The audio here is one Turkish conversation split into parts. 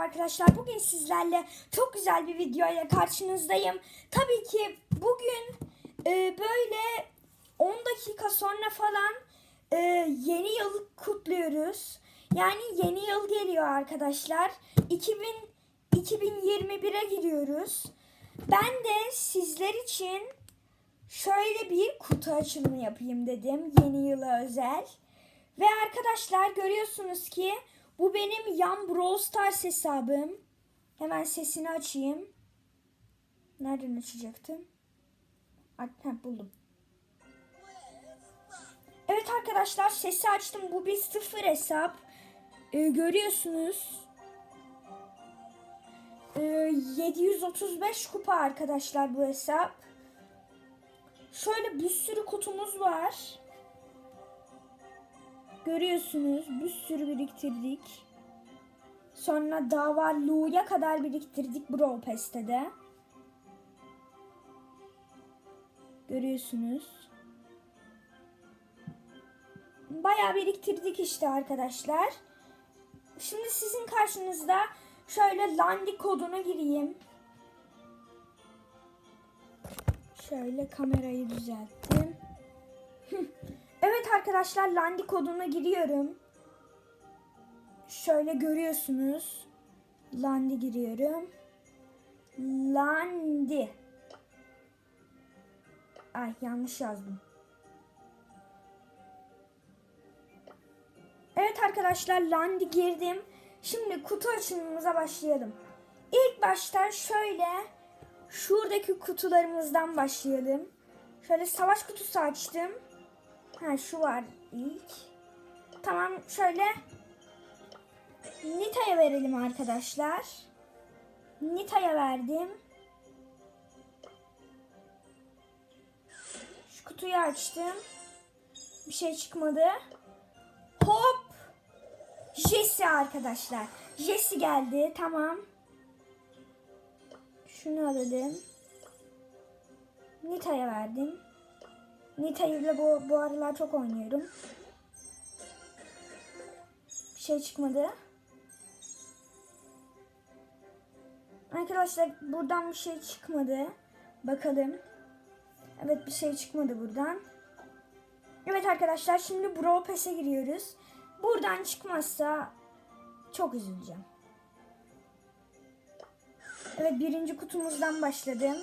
arkadaşlar. Bugün sizlerle çok güzel bir videoyla karşınızdayım. Tabii ki bugün e, böyle 10 dakika sonra falan e, yeni yıl kutluyoruz. Yani yeni yıl geliyor arkadaşlar. 2000 2021'e giriyoruz. Ben de sizler için şöyle bir kutu açılımı yapayım dedim yeni yıla özel. Ve arkadaşlar görüyorsunuz ki bu benim yan Brawl Stars hesabım. Hemen sesini açayım. Nereden açacaktım? Ha, buldum. Evet arkadaşlar sesi açtım. Bu bir sıfır hesap. Ee, görüyorsunuz. Ee, 735 kupa arkadaşlar bu hesap. Şöyle bir sürü kutumuz var. Görüyorsunuz bir sürü biriktirdik. Sonra dava Lu'ya kadar biriktirdik Brawl Pass'te de. Görüyorsunuz. Bayağı biriktirdik işte arkadaşlar. Şimdi sizin karşınızda şöyle Landi kodunu gireyim. Şöyle kamerayı düzelttim. Arkadaşlar Landi koduna giriyorum. Şöyle görüyorsunuz. Landi giriyorum. Landi. Ay yanlış yazdım. Evet arkadaşlar Landi girdim. Şimdi kutu açılımımıza başlayalım. İlk başta şöyle şuradaki kutularımızdan başlayalım. Şöyle savaş kutusu açtım. Ha şu var ilk. Tamam şöyle Nita'ya verelim arkadaşlar. Nita'ya verdim. Şu kutuyu açtım. Bir şey çıkmadı. Hop. Jesse arkadaşlar. Jesse geldi. Tamam. Şunu alalım. Nita'ya verdim. Nita ile bu, bu aralar çok oynuyorum. Bir şey çıkmadı. Arkadaşlar buradan bir şey çıkmadı. Bakalım. Evet bir şey çıkmadı buradan. Evet arkadaşlar şimdi Brawl Pass'e giriyoruz. Buradan çıkmazsa çok üzüleceğim. Evet birinci kutumuzdan başladım.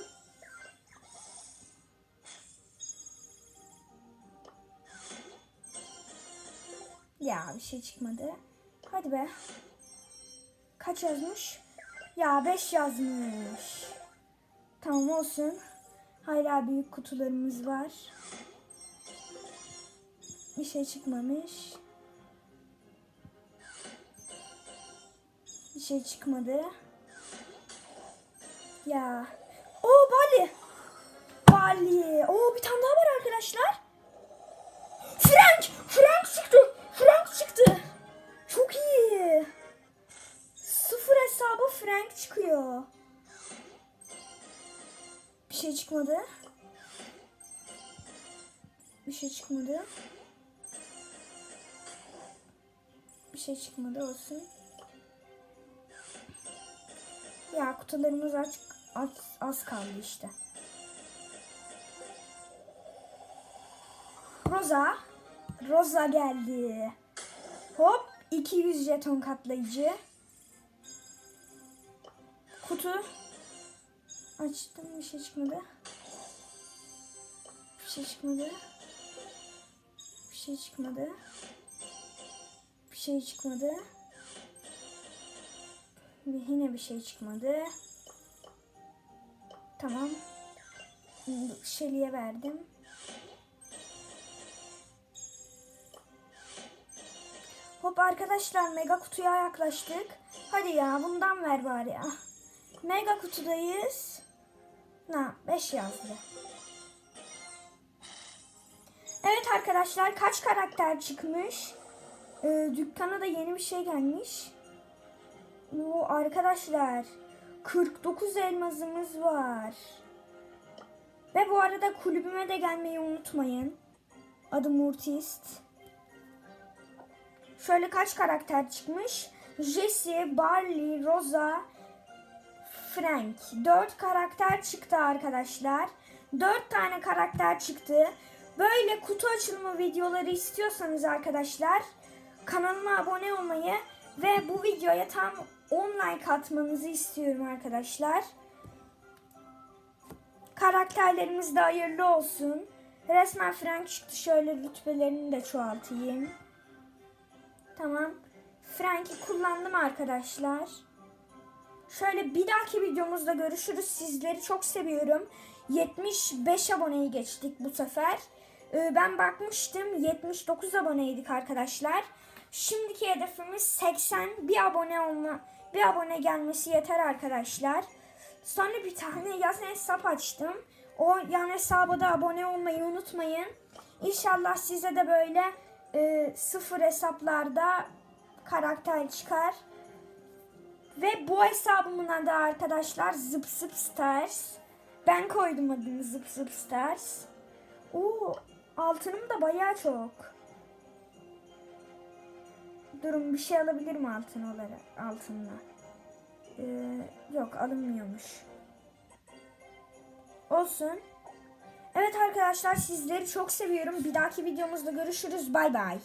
Ya bir şey çıkmadı. Hadi be. Kaç yazmış? Ya 5 yazmış. Tamam olsun. Hala büyük kutularımız var. Bir şey çıkmamış. Bir şey çıkmadı. Ya. O Bali. Bali. O bir tane daha var arkadaşlar. Çıkıyor. Bir şey çıkmadı. Bir şey çıkmadı. Bir şey çıkmadı olsun. Ya kutularımız aç, az, az kaldı işte. Rosa. Rosa geldi. Hop 200 jeton katlayıcı. Kutu. Açtım bir şey çıkmadı. Bir şey çıkmadı. Bir şey çıkmadı. Bir şey çıkmadı. Ve yine bir şey çıkmadı. Tamam. Şeli'ye verdim. Hop arkadaşlar mega kutuya yaklaştık. Hadi ya bundan ver bari ya. Mega kutudayız. Na 5 yazdı. Evet arkadaşlar kaç karakter çıkmış? Ee, dükkana da yeni bir şey gelmiş. Oo, arkadaşlar 49 elmazımız var. Ve bu arada kulübüme de gelmeyi unutmayın. Adım Murtist. Şöyle kaç karakter çıkmış? Jesse, Barley, Rosa, Frank. 4 karakter çıktı arkadaşlar. 4 tane karakter çıktı. Böyle kutu açılımı videoları istiyorsanız arkadaşlar kanalıma abone olmayı ve bu videoya tam 10 like atmanızı istiyorum arkadaşlar. Karakterlerimiz de hayırlı olsun. Resmen Frank çıktı. Şöyle rütbelerini de çoğaltayım. Tamam. Frank'i kullandım arkadaşlar. Şöyle bir dahaki videomuzda görüşürüz. Sizleri çok seviyorum. 75 aboneyi geçtik bu sefer. Ee, Ben bakmıştım 79 aboneydik arkadaşlar. Şimdiki hedefimiz 80 bir abone olma bir abone gelmesi yeter arkadaşlar. Sonra bir tane yan hesap açtım. O yan hesaba da abone olmayı unutmayın. İnşallah size de böyle e, sıfır hesaplarda karakter çıkar. Ve bu hesabımın adı arkadaşlar Zıp Zıp Stars. Ben koydum adını Zıp Zıp Stars. Oo, altınım da bayağı çok. Durun bir şey alabilir mi altın olarak altınla? Ee, yok alınmıyormuş. Olsun. Evet arkadaşlar sizleri çok seviyorum. Bir dahaki videomuzda görüşürüz. Bay bay.